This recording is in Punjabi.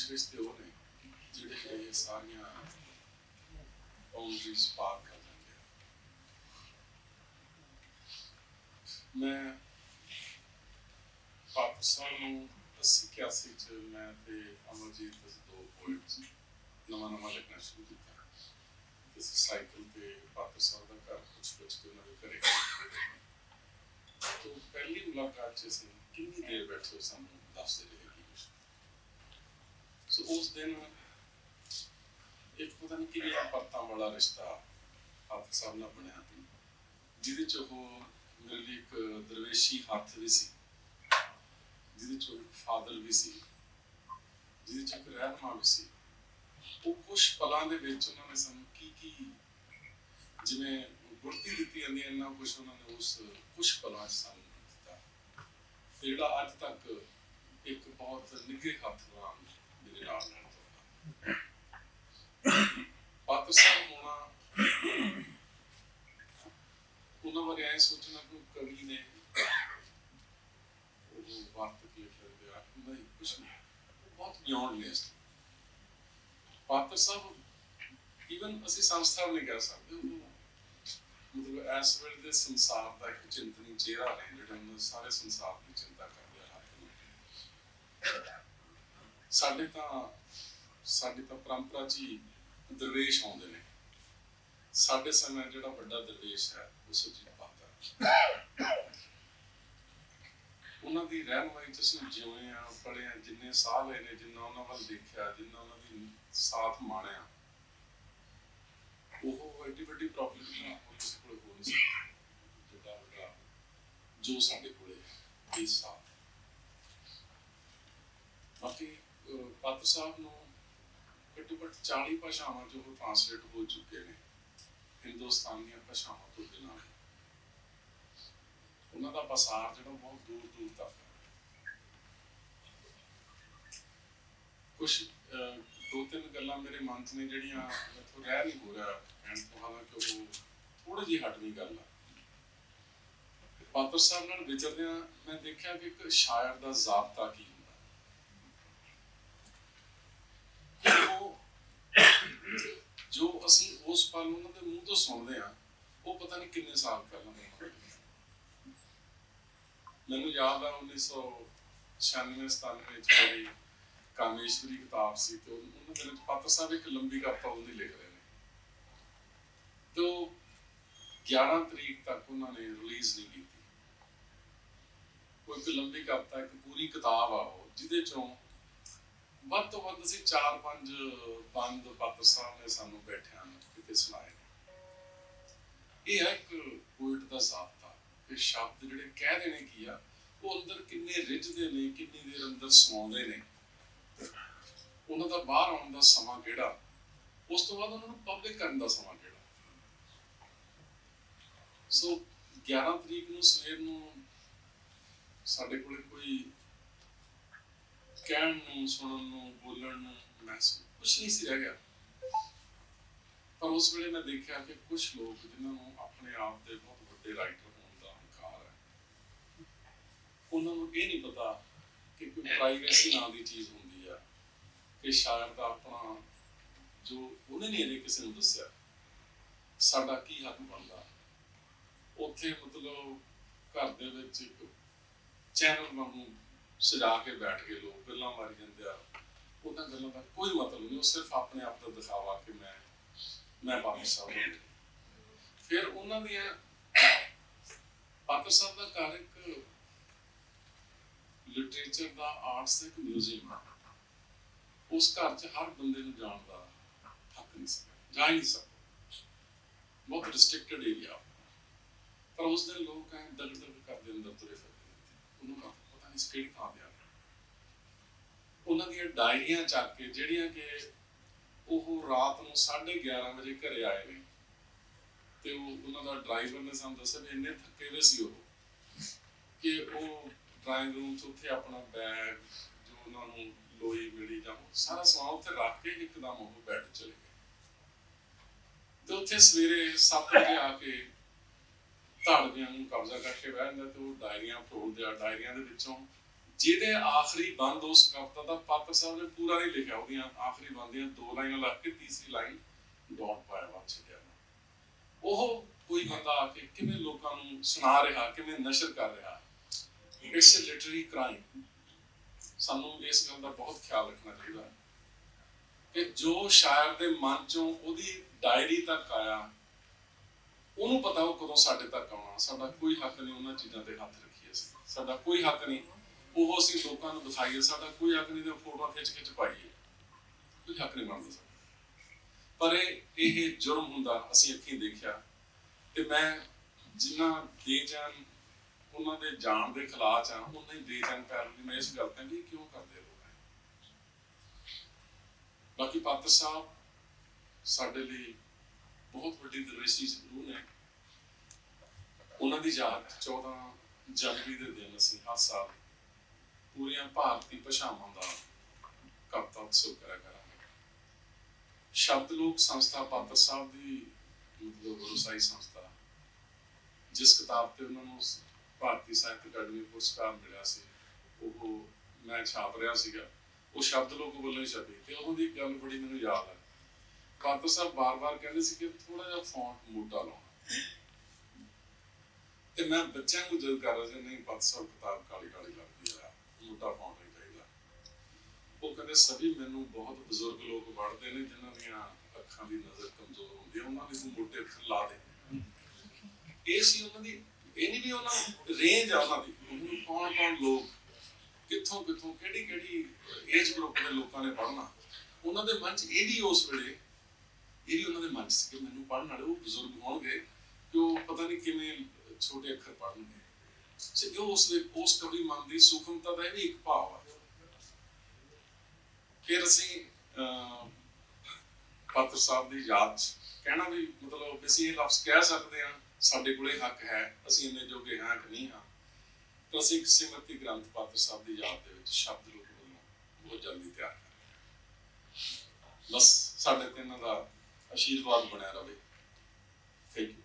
ਕੁਝ ਰਿਸ਼ਤੇ ਉਹ ਨੇ ਜਿਹੜੇ ਇਹ ਸਾਰੀਆਂ ਬਾਉਂਡਰੀਜ਼ ਪਾਰ ਕਰ ਜਾਂਦੇ ਆ। ਮੈਂ ਪਾਕਿਸਤਾਨ ਨੂੰ 81 ਚ ਮੈਂ ਤੇ ਅਮਰਜੀਤ ਅਸੀਂ ਦੋ ਪੋਇਟਸ ਨਵਾਂ ਨਵਾਂ ਲਿਖਣਾ ਸ਼ੁਰੂ ਕੀਤਾ। ਤੇ ਸਾਈਕਲ ਤੇ ਪਾਕਿਸਤਾਨ ਦਾ ਘਰ ਕੁਝ ਕੁਝ ਕੇ ਉਹਨਾਂ ਦੇ ਘਰੇ ਤੋਂ ਪਹਿਲੀ ਮੁਲਾਕਾਤ ਚ ਅਸੀਂ ਕਿੰਨੀ ਦੇਰ ਬੈਠੇ ਹੋਏ ਸਾਨੂੰ ਦੱਸਦੇ ਰਹੇ ਸੋ ਉਸ ਦਿਨ ਇੱਕ ਪਤਾ ਨਹੀਂ ਕਿੰਨੀਆਂ ਪਰਤਾਂ ਵਾਲਾ ਰਿਸ਼ਤਾ ਆਪ ਸਾਹਿਬ ਨਾਲ ਬਣਿਆ ਸੀ, ਜਿਹਦੇ ਚ ਉਹ ਮੇਰੇ ਲਈ ਇੱਕ ਦਰਵੇਸ਼ੀ ਹੱਥ ਵੀ ਸੀ, ਜਿਹਦੇ ਚ ਇੱਕ ਫਾਦਰ ਵੀ ਸੀ, ਜਿਹਦੇ ਚ ਇੱਕ ਰਹਿਨਮਾ ਵੀ ਸੀ। ਉਹ ਕੁਝ ਪਲਾਂ ਦੇ ਵਿੱਚ ਉਹਨਾਂ ਨੇ ਸਾਨੂੰ ਕੀ ਕੀ ਜਿਵੇਂ ਗੁਰਤੀ ਦਿੱਤੀ ਜਾਂਦੀ ਹੈ, ਇੰਨਾ ਕੁਝ ਉਹਨਾਂ ਨੇ ਉਸ ਕੁਝ ਪਲਾਂ 'ਚ ਸਾਨੂੰ ਦਿੱਤਾ। ਜਿਹੜਾ ਅੱਜ ਤੱਕ ਇੱਕ ਬਹੁਤ ਨਿੱਘੇ ਹੱਥ ਨਾਲ ਮੇਰੇ ਪਾਕਿਸਤਾਨ ਹੋਣਾ। ਉਹਨਾਂ ਬਾਰੇ ਐ ਸੋਚਣਾ ਕਿ ਕਵੀ ਨੇ ਉਹ ਵਕਤ ਕੀ ਕਰਦੇ ਆ ਨਹੀਂ, ਕੁਛ ਨਹੀਂ। ਬਹੁਤ ਬਿਯੋਂਡ ਨੇ ਇਸ ਈਵਨ ਅਸੀਂ ਸੰਸਥਾ ਨਹੀਂ ਕਹਿ ਸਕਦੇ। ਮਤਲਬ ਇਸ ਵੇਲੇ ਦੇ ਸੰਸਾਰ ਦਾ ਇੱਕ ਚਿੰਤਨੀ ਚਿਹਰਾ ਨੇ, ਜਿਹੜੇ ਸਾਰੇ ਸੰਸਾਰ ਦੀ ਚਿੰਤਾ ਕਰਦੇ ਆ ਹੱਥ ਸਾਡੇ ਤਾਂ, ਸਾਡੀ ਤਾਂ ਪਰੰਪਰਾ ਚ ਹੀ ਦਰਵੇਸ਼ ਆਉਂਦੇ ਨੇ। ਸਾਡੇ ਸਮੇਂ ਜਿਹੜਾ ਵੱਡਾ ਦਰਵੇਸ਼ ਹੈ, ਉਹ ਸੁਜੀਤ ਪਾਤਰ ਉਹਨਾਂ ਦੀ ਰਹਿਨਮਾਈ ਚ ਅਸੀਂ ਜਿਉਏ ਆ, ਪੜ੍ਹੇ ਆ, ਜਿੰਨੇ ਸਾਹ ਲਏ ਨੇ, ਜਿੰਨਾ ਉਹਨਾਂ ਵੱਲ ਦੇਖਿਆ, ਜਿੰਨਾ ਉਹਨਾਂ ਦੀ ਸਾਥ ਮਾਣਿਆ, ਉਹ ਐਡੀ ਵੱਡੀ ਪ੍ਰੋਬਲਮ ਨਾ ਉਹ ਕਿਸੇ ਕੋਲ ਹੋ ਨਹੀਂ ਸਕਦੀ। ਜਿੱਦਾਂ ਵੱਡਾ ਜੋ ਸਾਡੇ ਕੋਲੇ ਇਸ ਸਾਥ ਬਾਕੀ ਅਹ, ਸਾਹਿਬ ਨੂੰ ਘੱਟੋ ਘੱਟ 40 ਭਾਸ਼ਾਵਾਂ ਚ ਟ੍ਰਾਂਸਲੇਟ ਹੋ ਚੁੱਕੇ ਨੇ ਹਿੰਦੁਸਤਾਨ ਦੀਆਂ ਭਾਸ਼ਾਵਾਂ ਤੋਂ ਬਿਨਾਂ। ਉਹਨਾਂ ਦਾ ਪਸਾਰ ਜਿਹੜਾ ਬਹੁਤ ਦੂਰ ਦੂਰ ਤੱਕ ਕੁਝ ਦੋ ਤਿੰਨ ਗੱਲਾਂ ਮੇਰੇ ਮਨ 'ਚ ਨੇ ਜਿਹੜੀਆਂ ਮੈਥੋਂ ਰਹਿ ਨਹੀਂ ਹੋ ਰਿਹਾ ਕਹਿਣ ਤੋਂ ਹਾਲਾਂਕਿ ਉਹ ਥੋੜੀ ਜਿਹੀ ਹਟਵੀਂ ਗੱਲ ਆ। ਪਾਤਰ ਸਾਹਿਬ ਨਾਲ ਵਿਚਰਦਿਆਂ ਮੈਂ ਦੇਖਿਆ ਕਿ ਇੱਕ ਸ਼ਾਇਰ ਦਾ ਜ਼ਾਬਤਾ ਕੀ ਉਹ ਜੋ ਅਸੀਂ ਉਸ ਪਲ ਉਹਨਾਂ ਦੇ ਮੂੰਹ ਤੋਂ ਸੁਣਦੇ ਆ ਉਹ ਪਤਾ ਨਹੀਂ ਕਿੰਨੇ ਸਾਲ ਪਹਿਲਾਂ ਦੇ ਮੈਨੂੰ ਯਾਦ ਆ 1996 97 ਵਿੱਚ ਮੇਰੀ ਕਾਮੇਸ਼ਵਰੀ ਕਿਤਾਬ ਸੀ ਤੇ ਉਹਨਾਂ ਦੇ ਵਿੱਚ ਪਾਤਰ ਸਾਹਿਬ ਇੱਕ ਲੰਬੀ ਕਵਿਤਾ ਉਹਦੀ ਲਿਖ ਰਹੇ ਨੇ। ਤੇ 11 ਤਰੀਕ ਤੱਕ ਉਹਨਾਂ ਨੇ ਰਿਲੀਜ਼ ਨਹੀਂ ਕੀਤੀ। ਉਹ ਲੰਬੀ ਕਵਿਤਾ, ਇੱਕ ਪੂਰੀ ਕਿਤਾਬ ਆ ਉਹ, ਜਿਹਦੇ ਚੋਂ ਵੱਧ ਤੋਂ ਵੱਧ ਅਸੀਂ ਚਾਰ ਪੰਜ ਬੰਦ ਪਾਤਰ ਸਾਹਿਬ ਨੇ ਸਾਨੂੰ ਬੈਠਿਆਂ ਕਿਤੇ ਸੁਣਾਏ ਨੇ। ਇਹ ਹੈ ਇੱਕ ਪੋਇਟ ਦਾ ਜ਼ਾਬਤਾ। ਕਿ ਸ਼ਬਦ ਜਿਹੜੇ ਕਹਿ ਦੇਣੇ ਕੀ ਆ, ਉਹ ਅੰਦਰ ਕਿੰਨੇ ਰਿੱਝਦੇ ਨੇ, ਕਿੰਨੀ ਦੇਰ ਅੰਦਰ ਸਮਾਉਂਦੇ ਨੇ। ਉਹਨਾਂ ਦਾ ਬਾਹਰ ਆਉਣ ਦਾ ਸਮਾਂ ਕਿਹੜਾ? ਉਸ ਤੋਂ ਬਾਅਦ ਉਹਨਾਂ ਨੂੰ ਪਬਲਿਕ ਕਰਨ ਦਾ ਸਮਾਂ ਕਿਹੜਾ? ਸੋ 11 ਤਰੀਕ ਨੂੰ ਸਵੇਰ ਨੂੰ ਸਾਡੇ ਕੋਲੇ ਕੋਈ ਕਹਿਣ ਨੂੰ ਸੁਣਨ ਨੂੰ ਬੋਲਣ ਨੂੰ ਮਹਿਸੂਸ ਕੁਝ ਨਹੀਂ ਸੀ ਰਹਿ ਗਿਆ। ਪਰ ਉਸ ਵੇਲੇ ਮੈਂ ਦੇਖਿਆ ਕਿ ਕੁਝ ਲੋਕ ਜਿਨ੍ਹਾਂ ਨੂੰ ਆਪਣੇ ਆਪ ਦੇ ਬਹੁਤ ਵੱਡੇ ਰਾਈਟਰ ਹੋਣ ਦਾ ਹੰਕਾਰ ਹੈ ਉਹਨਾਂ ਨੂੰ ਇਹ ਨਹੀਂ ਪਤਾ ਕਿ ਕੋਈ ਪ੍ਰਾਈਵੇਸੀ ਨਾਂ ਦੀ ਚੀਜ਼ ਹੁੰਦੀ ਆ ਕਿ ਸ਼ਾਇਰ ਦਾ ਆਪਣਾ ਜੋ ਉਹਨੇ ਨਹੀਂ ਅਜੇ ਕਿਸੇ ਨੂੰ ਦੱਸਿਆ ਸਾਡਾ ਕੀ ਹੱਕ ਬਣਦਾ। ਉੱਥੇ ਮਤਲਬ ਘਰ ਦੇ ਵਿੱਚ ਇੱਕ ਚੈਨਲ ਵਾਂਗੂ ਸਜਾ ਕੇ ਬੈਠ ਕੇ ਲੋਕ ਗੱਲਾਂ ਮਾਰੀ ਜਾਂਦੇ ਆ। ਉਹਨਾਂ ਗੱਲਾਂ ਦਾ ਕੋਈ ਮਤਲਬ ਨਹੀਂ, ਉਹ ਸਿਰਫ ਆਪਣੇ ਆਪ ਦਾ ਦਿਖਾਵਾ ਕਿ ਮੈਂ ਮੈਂ ਪਾਕਿ ਸਾਹਿਬ ਫਿਰ ਉਹਨਾਂ ਦੀਆਂ ਪਾਕਿ ਦਾ ਘਰ ਇੱਕ ਲਿਟਰੇਚਰ ਦਾ ਆਰਟਸ ਦਾ ਇੱਕ ਮਿਊਜ਼ੀਅਮ ਹੈ ਉਸ ਘਰ 'ਚ ਹਰ ਬੰਦੇ ਨੂੰ ਜਾਣ ਦਾ ਹੱਕ ਨਹੀਂ ਸੀ, ਜਾ ਨਹੀਂ ਸਕਦਾ। ਬਹੁਤ ਰਿਸਟ੍ਰਿਕਟਡ ਏਰੀਆ ਪਰ ਉਸ ਦੇ ਲੋਕ ਐ ਦਲ ਕਰਦੇ, ਅੰਦਰ ਤੁਰੇ ਫਿਰਦੇ ਉਹਨੂੰ ਨਾ ਪਤਾ ਨਹੀਂ ਸਕਿਹੜੀ ਉਹਨਾਂ ਦੀਆਂ ਡਾਇਰੀਆਂ ਚੱਕ ਕੇ, ਜਿਹੜੀਆਂ ਕਿ ਉਹ ਰਾਤ ਨੂੰ 11:30 ਵਜੇ ਘਰੇ ਆਏ ਨੇ। ਤੇ ਉਹ ਉਹਨਾਂ ਦਾ ਡਰਾਈਵਰ ਨੇ ਸਾਨੂੰ ਦੱਸਿਆ ਵੀ ਇੰਨੇ ਥੱਕੇ ਹੋਏ ਸੀ ਉਹ, ਕਿ ਉਹ ਡਰਾਈਵਿੰਗ ਰੂਮ 'ਚ ਉੱਥੇ ਆਪਣਾ ਬੈਗ, ਜੋ ਉਹਨਾਂ ਨੂੰ ਲੋਈ ਮਿਲੀ ਜਾਂ ਸਾਰਾ ਸਮਾਨ ਉੱਥੇ ਰੱਖ ਕੇ ਇੱਕਦਮ ਉਹ ਬੈੱਡ ਚਲੇ ਗਏ। ਤੇ ਉੱਥੇ ਸਵੇਰੇ 7 ਵਜੇ ਆ ਕੇ ਧੜਵਿਆਂ ਨੂੰ ਕਬਜ਼ਾ ਕਰਕੇ ਬਹਿ ਜਾਂਦਾ ਤੇ ਉਹ ਡਾਇਰੀਆਂ ਫਰੋਲਦੇ ਆ, ਡਾਇਰੀਆਂ ਦੇ ਵਿੱਚੋਂ ਜਿਹਦੇ ਆਖਰੀ ਬੰਦ ਉਸ ਕਵਿਤਾ ਦਾ ਪਾਤਰ ਸਾਹਿਬ ਨੇ ਪੂਰਾ ਨਹੀਂ ਲਿਖਿਆ, ਉਹਦੀਆਂ ਆਖਰੀ ਬੰਦ ਦੋ ਲਾਈਨਾਂ ਲੱਗ ਕੇ ਤੀਸਰੀ ਲਾਈਨ ਡਾਟ ਪਾਇਆ ਵਾ ਛੱਡਿਆ ਉਹ ਕੋਈ ਬੰਦਾ ਆ ਕੇ ਕਿਵੇਂ ਲੋਕਾਂ ਨੂੰ ਸੁਣਾ ਰਿਹਾ, ਕਿਵੇਂ ਨਸ਼ਰ ਕਰ ਰਿਹਾ, ਇਟਸ ਅ ਲਿਟਰਰੀ ਕ੍ਰਾਈਮ। ਸਾਨੂੰ ਇਸ ਗੱਲ ਦਾ ਬਹੁਤ ਖਿਆਲ ਰੱਖਣਾ ਚਾਹੀਦਾ ਹੈ ਕਿ ਜੋ ਸ਼ਾਇਰ ਦੇ ਮਨ ਚੋਂ ਉਹਦੀ ਡਾਇਰੀ ਤੱਕ ਆਇਆ ਉਹਨੂੰ ਪਤਾ ਉਹ ਕਦੋਂ ਸਾਡੇ ਤੱਕ ਆਉਣਾ। ਸਾਡਾ ਕੋਈ ਹੱਕ ਨਹੀਂ ਉਹਨਾਂ ਚੀਜ਼ਾਂ ਤੇ ਹੱਥ ਰੱਖੀਏ ਸਾਡਾ ਕੋਈ ਹੱਕ ਨਹੀਂ। ਉਹ ਅਸੀਂ ਲੋਕਾਂ ਨੂੰ ਦਿਖਾਈਏ। ਸਾਡਾ ਕੋਈ ਹੱਕ ਨਹੀਂ ਤੇ ਫੋਟੋਆਂ ਖਿੱਚ ਖਿੱਚ ਪਾਈਏ। ਕੋਈ ਹੱਕ ਨਹੀਂ ਬਣਦਾ ਸਾਡਾ। ਪਰ ਇਹ ਜੁਰਮ ਹੁੰਦਾ, ਅਸੀਂ ਅੱਖੀਂ ਦੇਖਿਆ। ਤੇ ਮੈਂ ਜਿਨ੍ਹਾਂ ਦੇ ਜਾਣ ਉਹਨਾਂ ਦੇ ਜਾਣ ਦੇ ਖਿਲਾਫ ਆ, ਉਹਨਾਂ ਹੀ ਦੇ ਜਾਨ ਪੈਰ ਵੀ ਮੈਂ ਇਸ ਗੱਲ ਤੇ ਕਿਉਂ ਕਰਦੇ ਆ ਲੋਕ ਬਾਕੀ ਪਾਤਰ ਸਾਹਿਬ, ਸਾਡੇ ਲਈ ਬਹੁਤ ਵੱਡੀ ਦਰਵੇਸ਼ੀ ਜ਼ਰੂਰ ਨੇ ਉਹਨਾਂ ਦੀ ਯਾਦ 14 ਜਨਵਰੀ ਦੇ ਦਿਨ ਅਸੀਂ ਹਰ ਸਾਲ ਪੂਰੀਆਂ ਭਾਰਤੀ ਭਾਸ਼ਾਵਾਂ ਦਾ ਕਵਿਤਾ ਉਤਸਵ ਕਰਿਆ ਕਰਾਂਗੇ। ਸ਼ਬਦ ਲੋਕ ਸੰਸਥਾ ਪਾਤਰ ਸਾਹਿਬ ਦੀ ਮਤਲਬ ਗੁਰਸਾਈ ਸੰਸਥਾ, ਜਿਸ ਕਿਤਾਬ ਤੇ ਉਹਨਾਂ ਨੂੰ ਭਾਰਤੀ ਸਾਹਿਤ ਅਕਾਦਮੀ ਪੁਰਸਕਾਰ ਮਿਲਿਆ ਸੀ, ਉਹ ਮੈਂ ਛਾਪ ਰਿਹਾ ਸੀਗਾ, ਉਹ ਸ਼ਬਦ ਲੋਕ ਵੱਲੋਂ ਹੀ ਛਪੀ। ਤੇ ਉਹਨਾਂ ਗੱਲ ਬੜੀ ਮੈਨੂੰ ਯਾਦ ਆ। ਪਾਤਰ ਸਾਹਿਬ ਬਾਰ-ਬਾਰ ਕਹਿੰਦੇ ਸੀ ਕਿ ਥੋੜਾ ਜਿਹਾ ਫੌਂਟ ਮੋਟਾ ਲਾਉਣਾ। ਤੇ ਮੈਂ ਬੱਚਿਆਂ ਨੂੰ ਜਦ ਕਰ ਰਿਹਾ ਸੀ, ਨਹੀਂ ਪਾਤਰ ਕਿਤਾਬ ਕਾਲੀ ਕਾਲੀ ਲੱਗਦੀ ਆ ਮੋਟਾ ਫੌਂਟ ਨਹੀਂ ਚਾਹੀਦਾ। ਉਹ ਕਹਿੰਦੇ, ਸਭੀ ਮੈਨੂੰ ਬਹੁਤ ਬਜ਼ੁਰਗ ਲੋਕ ਪੜ੍ਹਦੇ ਨੇ, ਜਿਨ੍ਹਾਂ ਦੀਆਂ ਅੱਖਾਂ ਦੀ ਨਜ਼ਰ ਕਮਜ਼ੋਰ ਹੁੰਦੀ ਹੈ ਉਹਨਾਂ ਲਈ ਮੋਟੇ ਅੱਖਰ ਲਾ ਦੇ। ਇਹ ਸੀ ਉਹਨਾਂ ਦੀ, ਇਹ ਨਹੀਂ ਵੀ ਉਹਨਾਂ ਰੇਂਜ ਆ ਉਹਨਾਂ ਦੀ ਕੌਣ ਕੌਣ ਲੋਕ ਕਿੱਥੋਂ ਕਿੱਥੋਂ ਕਿਹੜੀ ਕਿਹੜੀ ਏਜ ਗਰੁੱਪ ਦੇ ਲੋਕਾਂ ਨੇ ਪੜ੍ਹਨਾ। ਉਹਨਾਂ ਦੇ ਮਨ 'ਚ ਇਹ ਵੀ ਉਸ ਵੇਲੇ ਇਹ ਵੀ ਉਹਨਾਂ ਦੇ ਮਨ ਸੀ ਕਿ ਮੈਨੂੰ ਪੜ੍ਹਨ ਵਾਲੇ ਉਹ ਬਜ਼ੁਰਗ ਹੋਣਗੇ ਕਿ ਉਹ ਪਤਾ ਨਹੀਂ ਕਿਵੇਂ ਛੋਟੇ ਅੱਖਰ ਪੜ੍ਹਨਗੇ। ਸੇ ਉਹ ਉਸ ਦੇ ਉਸ ਕਵੀ ਮਨ ਦੀ ਸੂਖਮਤਾ ਦਾ ਇਹ ਵੀ ਇੱਕ ਭਾਵ ਹੈ ਫਿਰ ਅਸੀਂ ਪਾਤਰ ਸਾਹਿਬ ਦੀ ਯਾਦ ਕਹਿਣਾ ਵੀ ਮਤਲਬ ਅਸੀਂ ਇਹ ਲਫ਼ਜ਼ ਕਹਿ ਸਕਦੇ ਹਾਂ, ਸਾਡੇ ਕੋਲੇ ਹੱਕ ਹੈ, ਅਸੀਂ ਇੰਨੇ ਜੋਗੇ ਹਾਂ ਕਿ ਨਹੀਂ ਹਾਂ। ਤਾਂ ਅਸੀਂ ਸਿਮਰਤੀ ਗ੍ਰੰਥ ਪਾਤਰ ਸਾਹਿਬ ਦੀ ਯਾਦ ਦੇ ਵਿੱਚ ਸ਼ਬਦ ਲੋਕ ਵੱਲੋਂ ਬਹੁਤ ਜਲਦੀ ਤਿਆਰ ਕਰ ਬਸ ਸਾਡੇ ਤੇ ਇਹਨਾਂ ਦਾ ਆਸ਼ੀਰਵਾਦ ਬਣਿਆ ਰਹੇ ਥੈਂਕ ਯੂ